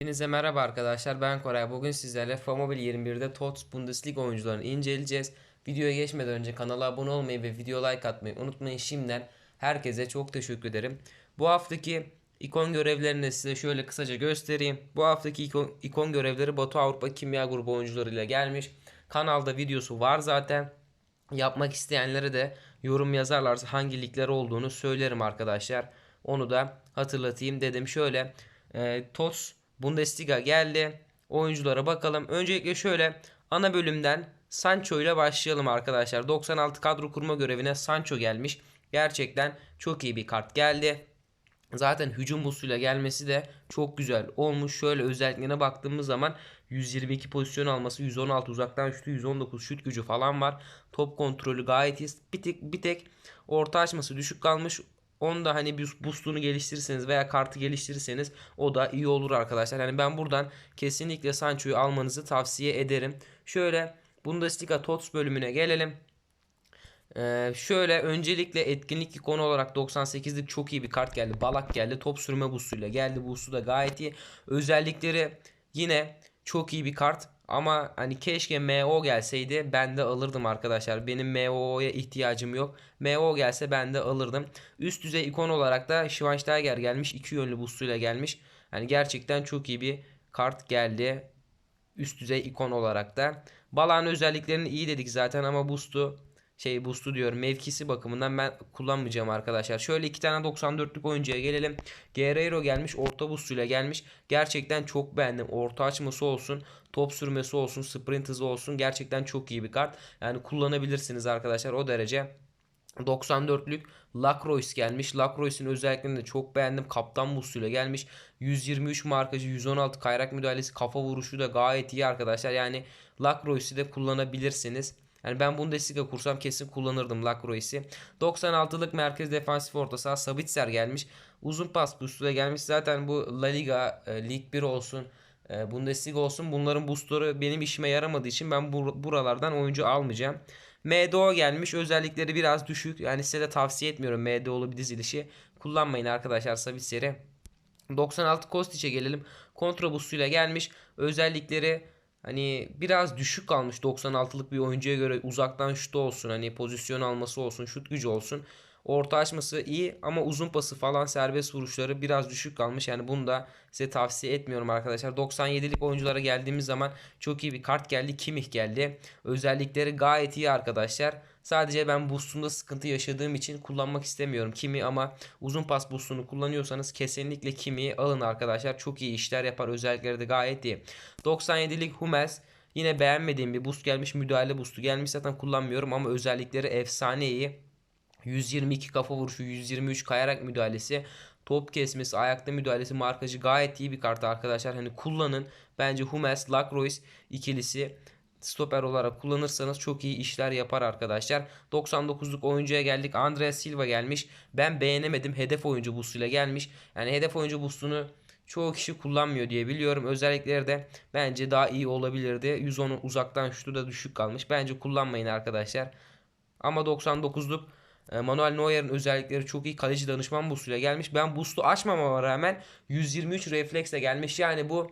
Hepinize merhaba arkadaşlar ben Koray bugün sizlerle FAMOBIL 21'de TOTS Bundesliga oyuncularını inceleyeceğiz. Videoya geçmeden önce kanala abone olmayı ve video like atmayı unutmayın şimdiden herkese çok teşekkür ederim. Bu haftaki ikon görevlerini size şöyle kısaca göstereyim. Bu haftaki ikon, ikon görevleri Batı Avrupa Kimya Grubu oyuncularıyla gelmiş. Kanalda videosu var zaten. Yapmak isteyenlere de yorum yazarlarsa hangi ligler olduğunu söylerim arkadaşlar. Onu da hatırlatayım dedim. Şöyle e, TOTS Bundesliga geldi. Oyunculara bakalım. Öncelikle şöyle ana bölümden Sancho ile başlayalım arkadaşlar. 96 kadro kurma görevine Sancho gelmiş. Gerçekten çok iyi bir kart geldi. Zaten hücum boostuyla gelmesi de çok güzel olmuş. Şöyle özelliklerine baktığımız zaman 122 pozisyon alması, 116 uzaktan şutu, 119 şut gücü falan var. Top kontrolü gayet iyi. Bir tek, bir tek orta açması düşük kalmış. Onu da hani boostunu geliştirirseniz veya kartı geliştirirseniz o da iyi olur arkadaşlar. Yani ben buradan kesinlikle Sancho'yu almanızı tavsiye ederim. Şöyle Bundesliga TOTS bölümüne gelelim. Ee, şöyle öncelikle etkinlik ikonu olarak 98'lik çok iyi bir kart geldi. Balak geldi. Top sürme boostuyla geldi. Boostu da gayet iyi. Özellikleri yine çok iyi bir kart. Ama hani keşke MO gelseydi ben de alırdım arkadaşlar. Benim MO'ya ihtiyacım yok. MO gelse ben de alırdım. Üst düzey ikon olarak da Schweinsteiger gelmiş. iki yönlü boostuyla gelmiş. Yani gerçekten çok iyi bir kart geldi. Üst düzey ikon olarak da. Balağın özelliklerini iyi dedik zaten ama boost'u şey boost'u diyorum mevkisi bakımından ben kullanmayacağım arkadaşlar. Şöyle iki tane 94'lük oyuncuya gelelim. Guerreiro gelmiş orta boost'uyla gelmiş. Gerçekten çok beğendim. Orta açması olsun, top sürmesi olsun, sprint hızı olsun. Gerçekten çok iyi bir kart. Yani kullanabilirsiniz arkadaşlar o derece. 94'lük Lacroix gelmiş. Lacroix'in özelliklerini de çok beğendim. Kaptan boostuyla gelmiş. 123 markacı, 116 kayrak müdahalesi, kafa vuruşu da gayet iyi arkadaşlar. Yani Lacroix'i de kullanabilirsiniz. Yani ben Bundesliga kursam kesin kullanırdım Lacroix'i. 96'lık merkez defansif orta saha Sabitzer gelmiş. Uzun pas boostuyla gelmiş. Zaten bu La Liga, e, Lig 1 olsun, e, Bundesliga olsun bunların boostları benim işime yaramadığı için ben bur- buralardan oyuncu almayacağım. MDO gelmiş. Özellikleri biraz düşük. Yani size de tavsiye etmiyorum MDO'lu bir dizilişi. Kullanmayın arkadaşlar Savitzer'i. 96 Kostic'e gelelim. Kontra boostuyla gelmiş. Özellikleri hani biraz düşük kalmış 96'lık bir oyuncuya göre uzaktan şut olsun hani pozisyon alması olsun şut gücü olsun. Orta açması iyi ama uzun pası falan serbest vuruşları biraz düşük kalmış. Yani bunu da size tavsiye etmiyorum arkadaşlar. 97'lik oyunculara geldiğimiz zaman çok iyi bir kart geldi. Kimih geldi. Özellikleri gayet iyi arkadaşlar. Sadece ben boostunda sıkıntı yaşadığım için kullanmak istemiyorum Kimi ama uzun pas boostunu kullanıyorsanız kesinlikle Kimi'yi alın arkadaşlar. Çok iyi işler yapar. Özellikleri de gayet iyi. 97'lik Hummels Yine beğenmediğim bir boost gelmiş. Müdahale boost'u gelmiş. Zaten kullanmıyorum ama özellikleri efsane iyi. 122 kafa vuruşu, 123 kayarak müdahalesi, top kesmesi, ayakta müdahalesi, markacı gayet iyi bir kart arkadaşlar. Hani kullanın. Bence Hummels, Lacroix ikilisi stoper olarak kullanırsanız çok iyi işler yapar arkadaşlar. 99'luk oyuncuya geldik. Andreas Silva gelmiş. Ben beğenemedim. Hedef oyuncu boostuyla gelmiş. Yani hedef oyuncu boostunu çoğu kişi kullanmıyor diye biliyorum. Özellikleri de bence daha iyi olabilirdi. 110'un uzaktan şutu da düşük kalmış. Bence kullanmayın arkadaşlar. Ama 99'luk e, Manuel Neuer'in özellikleri çok iyi. Kaleci danışman boostuyla gelmiş. Ben boost'u açmamama rağmen 123 refleksle gelmiş. Yani bu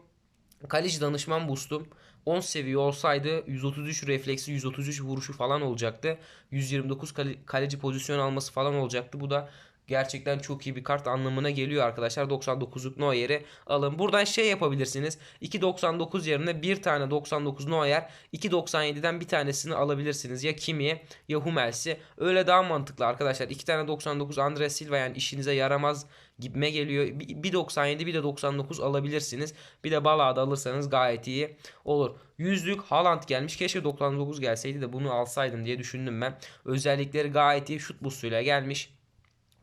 kaleci danışman boost'um 10 seviye olsaydı 133 refleksi 133 vuruşu falan olacaktı. 129 kale- kaleci pozisyon alması falan olacaktı. Bu da gerçekten çok iyi bir kart anlamına geliyor arkadaşlar. 99'luk Neuer'i alın. Buradan şey yapabilirsiniz. 2.99 yerine bir tane 99 Neuer 2.97'den bir tanesini alabilirsiniz. Ya Kimi ya Hummels'i. Öyle daha mantıklı arkadaşlar. 2 tane 99 Andres Silva yani işinize yaramaz gibime geliyor. Bir bir 97 bir de 99 alabilirsiniz. Bir de Bala'da alırsanız gayet iyi olur. Yüzlük Haaland gelmiş. Keşke 99 gelseydi de bunu alsaydım diye düşündüm ben. Özellikleri gayet iyi. Şut boostuyla gelmiş.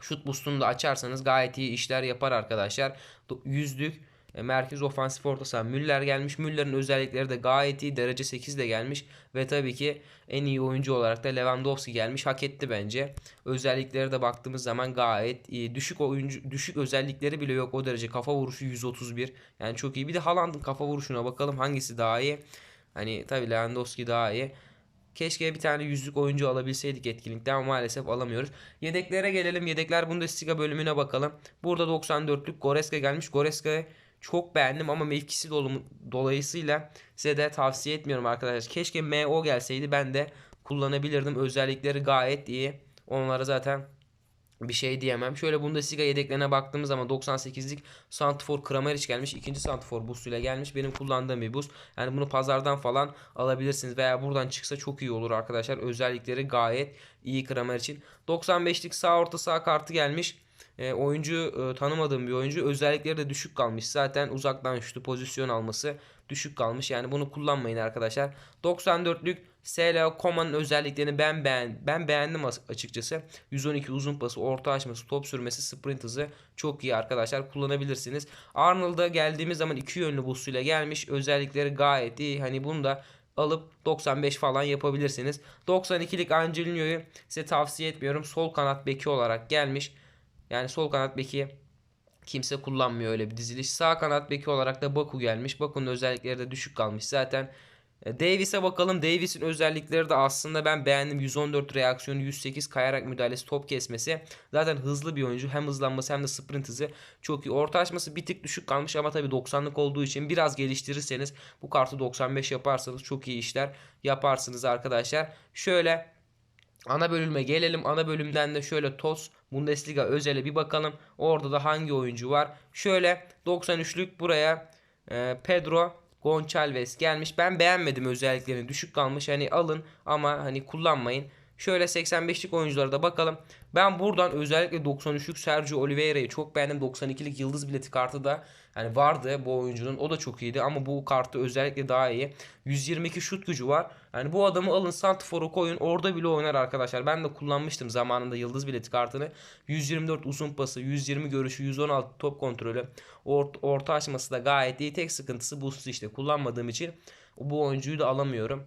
Şut boostunu da açarsanız gayet iyi işler yapar arkadaşlar. Yüzlük merkez ofansif orta saha Müller gelmiş. Müller'in özellikleri de gayet iyi. Derece 8 de gelmiş. Ve tabii ki en iyi oyuncu olarak da Lewandowski gelmiş. Hak etti bence. Özellikleri de baktığımız zaman gayet iyi. Düşük oyuncu düşük özellikleri bile yok o derece. Kafa vuruşu 131. Yani çok iyi. Bir de Haaland'ın kafa vuruşuna bakalım hangisi daha iyi. Hani tabii Lewandowski daha iyi. Keşke bir tane yüzlük oyuncu alabilseydik etkinlikte ama maalesef alamıyoruz. Yedeklere gelelim. Yedekler Bundesliga bölümüne bakalım. Burada 94'lük Goreska gelmiş. Goreska çok beğendim ama mevkisi dolu- dolayısıyla size de tavsiye etmiyorum arkadaşlar. Keşke MO gelseydi ben de kullanabilirdim. Özellikleri gayet iyi. Onlara zaten bir şey diyemem. Şöyle Bundesliga yedeklerine baktığımız zaman 98'lik Santifor Kramaric gelmiş. ikinci Santifor boostuyla gelmiş. Benim kullandığım bir boost. Yani bunu pazardan falan alabilirsiniz. Veya buradan çıksa çok iyi olur arkadaşlar. Özellikleri gayet iyi Kramaric'in. 95'lik sağ orta sağ kartı gelmiş. E, oyuncu e, tanımadığım bir oyuncu. Özellikleri de düşük kalmış. Zaten uzaktan şutu pozisyon alması düşük kalmış. Yani bunu kullanmayın arkadaşlar. 94'lük SLA Koma'nın özelliklerini ben beğen ben beğendim as- açıkçası. 112 uzun pası, orta açması, top sürmesi, sprint hızı çok iyi arkadaşlar. Kullanabilirsiniz. Arnold'a geldiğimiz zaman iki yönlü boostuyla gelmiş. Özellikleri gayet iyi. Hani bunu da alıp 95 falan yapabilirsiniz. 92'lik Angelino'yu size tavsiye etmiyorum. Sol kanat beki olarak gelmiş. Yani sol kanat beki kimse kullanmıyor öyle bir diziliş. Sağ kanat beki olarak da Baku gelmiş. Baku'nun özellikleri de düşük kalmış zaten. E, Davis'e bakalım. Davis'in özellikleri de aslında ben beğendim. 114 reaksiyonu, 108 kayarak müdahalesi, top kesmesi. Zaten hızlı bir oyuncu. Hem hızlanması hem de sprint hızı çok iyi. Orta açması bir tık düşük kalmış ama tabii 90'lık olduğu için biraz geliştirirseniz bu kartı 95 yaparsanız çok iyi işler yaparsınız arkadaşlar. Şöyle Ana bölüme gelelim. Ana bölümden de şöyle TOS Bundesliga özele bir bakalım. Orada da hangi oyuncu var? Şöyle 93'lük buraya e, Pedro Gonçalves gelmiş. Ben beğenmedim özelliklerini. Düşük kalmış. Hani alın ama hani kullanmayın. Şöyle 85'lik oyunculara da bakalım. Ben buradan özellikle 93'lük Sergio Oliveira'yı çok beğendim. 92'lik yıldız bileti kartı da hani vardı bu oyuncunun. O da çok iyiydi ama bu kartı özellikle daha iyi. 122 şut gücü var. Yani bu adamı alın Santifor'a koyun. Orada bile oynar arkadaşlar. Ben de kullanmıştım zamanında yıldız bileti kartını. 124 uzun pası, 120 görüşü, 116 top kontrolü. Orta, orta açması da gayet iyi. Tek sıkıntısı boost işte kullanmadığım için bu oyuncuyu da alamıyorum.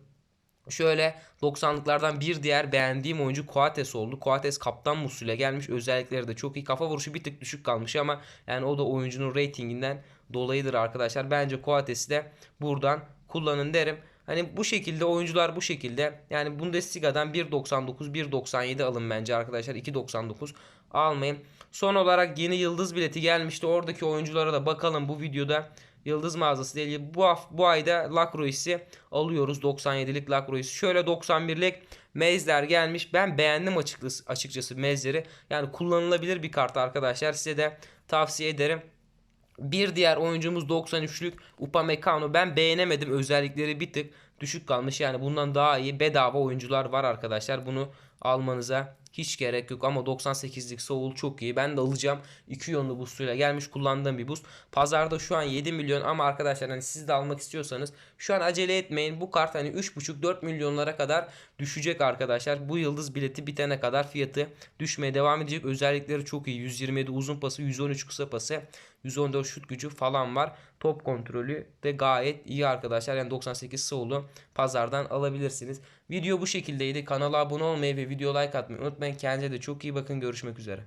Şöyle 90'lıklardan bir diğer beğendiğim oyuncu Coates oldu. Coates kaptan musuyla gelmiş. Özellikleri de çok iyi. Kafa vuruşu bir tık düşük kalmış ama yani o da oyuncunun reytinginden dolayıdır arkadaşlar. Bence Coates'i de buradan kullanın derim. Hani bu şekilde oyuncular bu şekilde. Yani Bundesliga'dan 1.99 1.97 alın bence arkadaşlar. 2.99 almayın. Son olarak yeni yıldız bileti gelmişti. Oradaki oyunculara da bakalım bu videoda. Yıldız mağazası değil. Bu, bu ayda Lacroix'i alıyoruz. 97'lik Lacroix. Şöyle 91'lik Mezler gelmiş. Ben beğendim açıkçası, açıkçası Mezler'i. Yani kullanılabilir bir kart arkadaşlar. Size de tavsiye ederim. Bir diğer oyuncumuz 93'lük Upamecano. Ben beğenemedim. Özellikleri bir tık düşük kalmış. Yani bundan daha iyi bedava oyuncular var arkadaşlar. Bunu almanıza hiç gerek yok ama 98'lik Soul çok iyi. Ben de alacağım. 2 yönlü boostuyla gelmiş kullandığım bir boost. Pazarda şu an 7 milyon ama arkadaşlar hani siz de almak istiyorsanız şu an acele etmeyin. Bu kart hani 3,5-4 milyonlara kadar düşecek arkadaşlar. Bu yıldız bileti bitene kadar fiyatı düşmeye devam edecek. Özellikleri çok iyi. 127 uzun pası, 113 kısa pası, 114 şut gücü falan var. Top kontrolü de gayet iyi arkadaşlar. Yani 98 Soul'u pazardan alabilirsiniz. Video bu şekildeydi. Kanala abone olmayı ve video like atmayı unutmayın. Kendinize de çok iyi bakın. Görüşmek üzere.